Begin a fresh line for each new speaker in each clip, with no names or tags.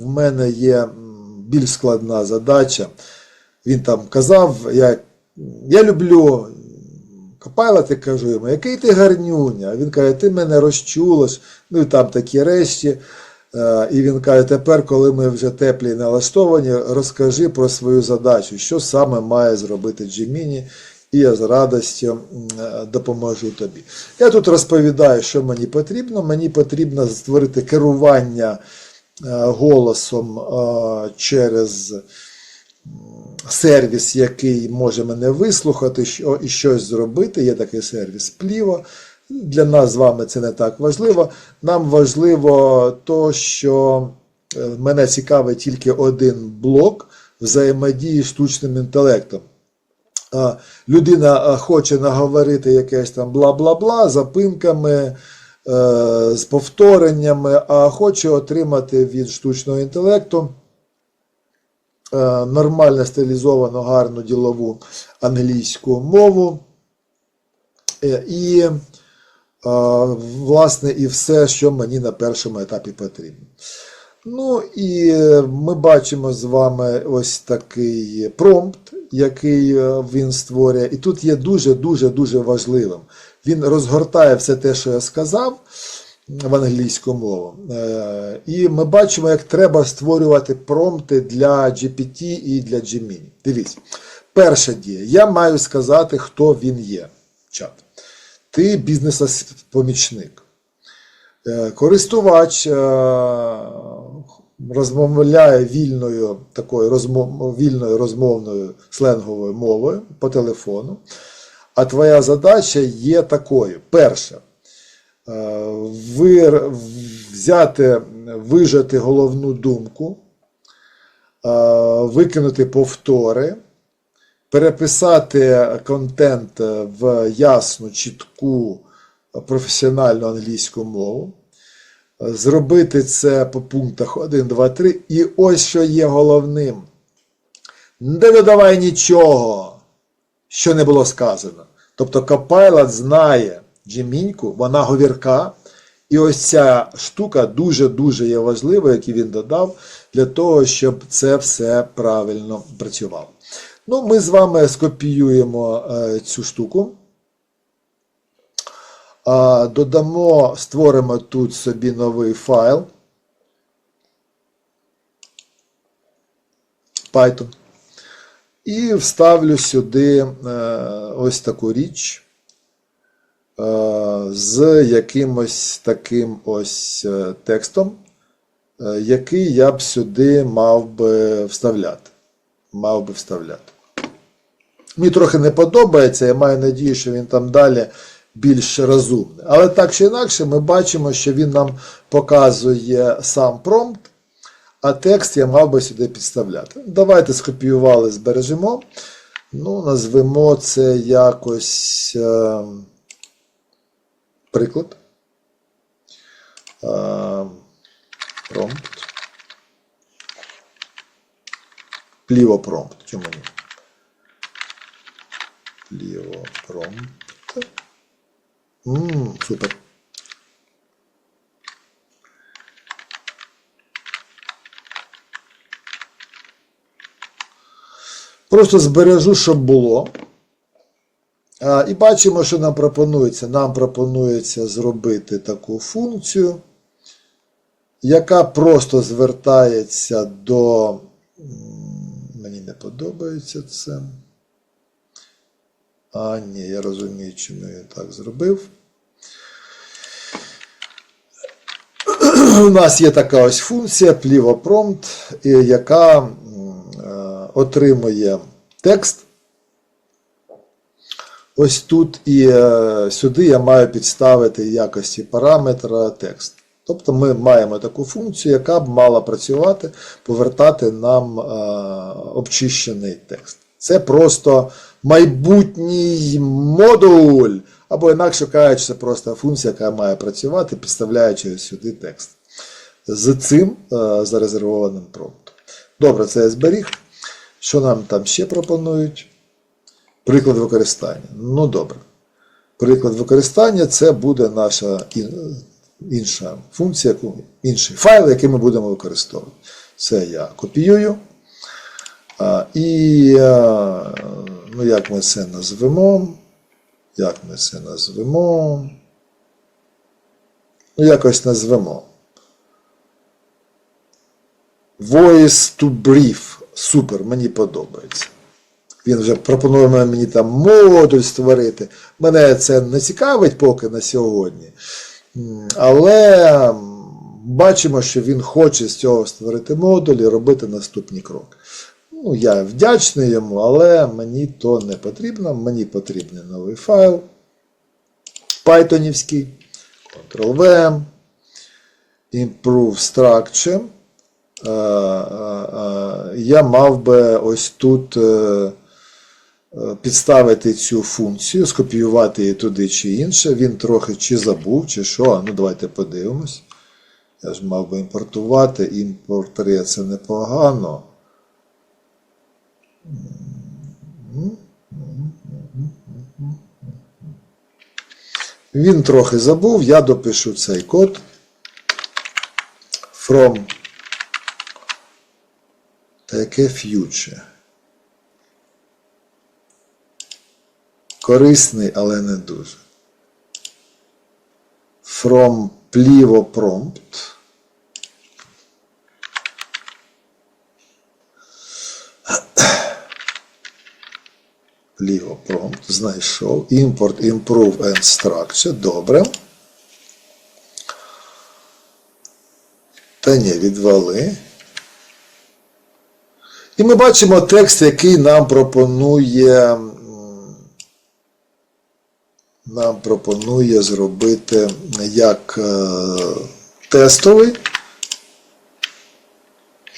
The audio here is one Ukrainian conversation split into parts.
в мене є більш складна задача. Він там казав, я, я люблю Копайлати, кажу йому, який ти гарнюня. Він каже, ти мене розчулиш, ну і там такі речі. Е, І він каже, тепер, коли ми вже теплі і налаштовані, розкажи про свою задачу, що саме має зробити Джиміні, і я з радістю е, допоможу тобі. Я тут розповідаю, що мені потрібно. Мені потрібно створити керування голосом е, через сервіс, який може мене вислухати і щось зробити. Є такий сервіс Пліво. Для нас з вами це не так важливо. Нам важливо то, що е, мене цікавить тільки один блок взаємодії з штучним інтелектом. Людина хоче наговорити якесь там бла-бла-бла запинками, е, з повтореннями, а хоче отримати від штучного інтелекту е, нормально стилізовану, гарну ділову англійську мову. Е, І, е, власне, і все, що мені на першому етапі потрібно. Ну і е, ми бачимо з вами ось такий промпт, який е, він створює. І тут є дуже-дуже дуже важливим. Він розгортає все те, що я сказав в англійську мову. Е, І ми бачимо, як треба створювати промпти для GPT і для Gemini. Дивіться, перша дія. Я маю сказати, хто він є. Чат. Ти бізнес-помічник. Е, Користувач е, розмовляє вільною такою розмов, вільною розмовною сленговою мовою по телефону. А твоя задача є такою: перша е, вир, взяти, вижати головну думку, е, викинути повтори, переписати контент в ясну, чітку, професіональну англійську мову. Зробити це по пунктах 1, 2, 3. І ось що є головним. Не додавай нічого, що не було сказано. Тобто Copilot знає Джеміньку, вона говірка. І ось ця штука дуже-дуже є важливою, яку він додав, для того, щоб це все правильно працювало. Ну, ми з вами скопіюємо е, цю штуку. Додамо, створимо тут собі новий файл. Python. І вставлю сюди е, ось таку річ е, з якимось таким ось е, текстом, який я б сюди мав би вставляти. Мав би вставляти. Мені трохи не подобається, я маю надію, що він там далі більш розумний. Але так чи інакше, ми бачимо, що він нам показує сам промпт, а текст я мав би сюди підставляти. Давайте скопіювали, збережемо. Ну, назвемо це якось е, приклад. Е, промпт. Пліво промпт. Чому ні? Пліво промпт. Ммм, супер. Просто збережу, щоб було. І бачимо, що нам пропонується. Нам пропонується зробити таку функцію, яка просто звертається до. Мені не подобається це. А, ні, я розумію, чому я так зробив. У нас є така ось функція плівопромпт, яка отримує текст. Ось тут і е, сюди я маю підставити якості параметра текст. Тобто ми маємо таку функцію, яка б мала працювати, повертати нам е, обчищений текст. Це просто майбутній модуль, або інакше кажучи, це просто функція, яка має працювати, підставляючи сюди текст. З цим е, зарезервованим промптом. Добре, це я зберіг. Що нам там ще пропонують? Приклад використання. Ну добре. Приклад використання це буде наша інша функція, інший файл, який ми будемо використовувати. Це я копіюю. І ну, як ми це назвемо? Як ми це назвемо? Ну, якось назвемо. Voice to Brief. Супер, мені подобається. Він вже пропонує мені там модуль створити. Мене це не цікавить поки на сьогодні. Але бачимо, що він хоче з цього створити модуль і робити наступні кроки. Ну, я вдячний йому, але мені то не потрібно. Мені потрібен новий файл. Pythonівський. Ctrl-V. Improve Structure. Е, е, е, Я мав би ось тут підставити цю функцію, скопіювати її туди чи інше. Він трохи чи забув, чи що. Ну, давайте подивимось. Я ж мав би імпортувати. Імпортри це непогано. Він трохи забув, я допишу цей код. From таке future. Корисний, але не дуже. From plivo prompt. Plivo prompt. Знайшов. Import, improve and structure. Добре. Та ні, відвали. І ми бачимо текст, який нам пропонує, нам пропонує зробити як е, тестовий.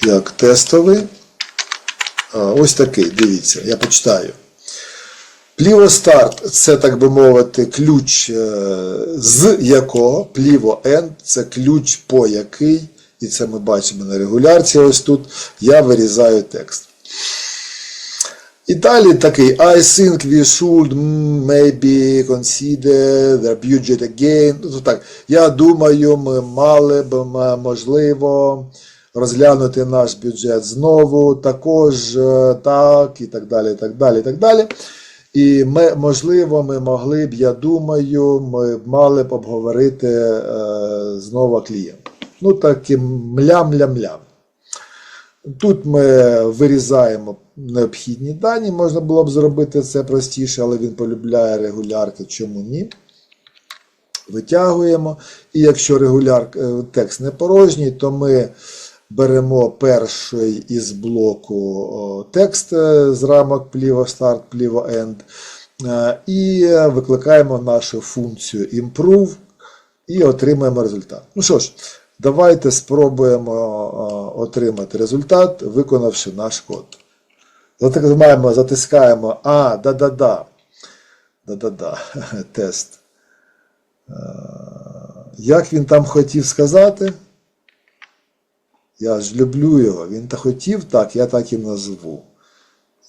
Як тестовий. Ось такий, дивіться, я почитаю. Пліво старт це, так би мовити, ключ е, з якого, пліво end це ключ по який, і це ми бачимо на регулярці. Ось тут я вирізаю текст. І далі такий I think we should maybe consider the budget again. Ну, так, я думаю, ми мали б можливо розглянути наш бюджет знову, також е, так, і так далі. і так далі, і так далі. І ми, можливо, ми могли б, я думаю, ми мали б обговорити е, знову клієнта. Ну, таким млям-лям-лям. Тут ми вирізаємо необхідні дані, можна було б зробити це простіше, але він полюбляє регулярки, чому ні. Витягуємо. І якщо регуляр е, текст не порожній, то ми беремо перший із блоку текст е, з рамок пліво старт, пліво end, е, і викликаємо нашу функцію improve і отримаємо результат. Ну що ж, давайте спробуємо отримати результат, виконавши наш код. Затискаємо, затискаємо. А, да-да-да. Да-да-да. Тест. Е, Як він там хотів сказати? Я ж люблю його. Він та хотів так, я так і назву.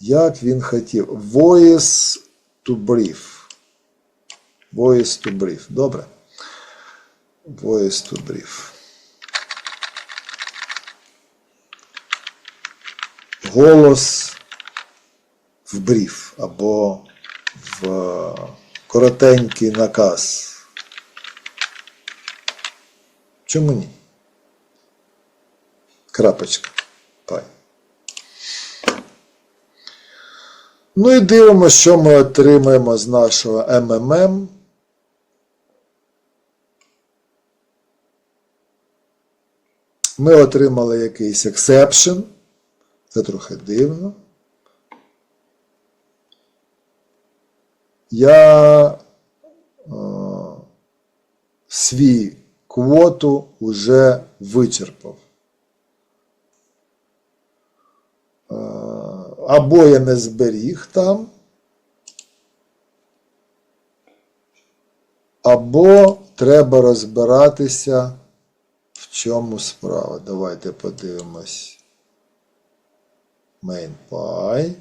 Як він хотів. Voice to brief. Voice to brief. Добре. Voice to brief. Голос в бріф або в коротенький наказ. Чому ні? Крапочка. Пай. Ну і дивимося, що ми отримаємо з нашого МММ. Ми отримали якийсь exception. Це трохи дивно. Я е, свій квоту вже вичерпав. Е, або я не зберіг там, або треба розбиратися, в чому справа. Давайте подивимось. MainPy.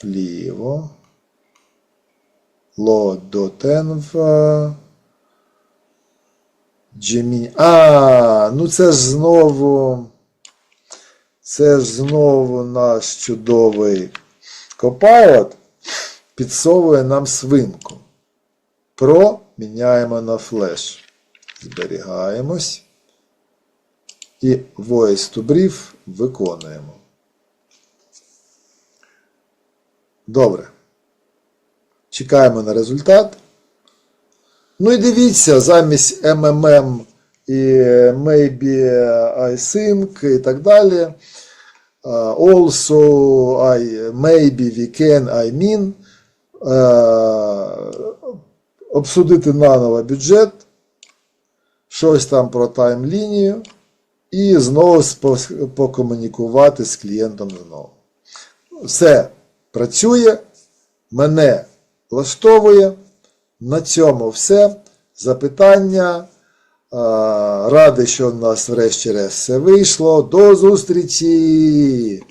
Пліво. Load.env. Gemini. А, ну це ж знову. Це ж знову наш чудовий Copilot підсовує нам свинку. Про міняємо на флеш. Зберігаємось. І Voice to Brief виконуємо. Добре. Чекаємо на результат. Ну і дивіться, замість MMM і maybe I і так далі. Also, I, maybe we can, I mean. Обсудити наново бюджет, щось там про тайм-лінію, і знову покомунікувати з клієнтом знову. Все працює, мене влаштовує. На цьому все. Запитання. Радий, що в нас врешті-решт все вийшло. До зустрічі!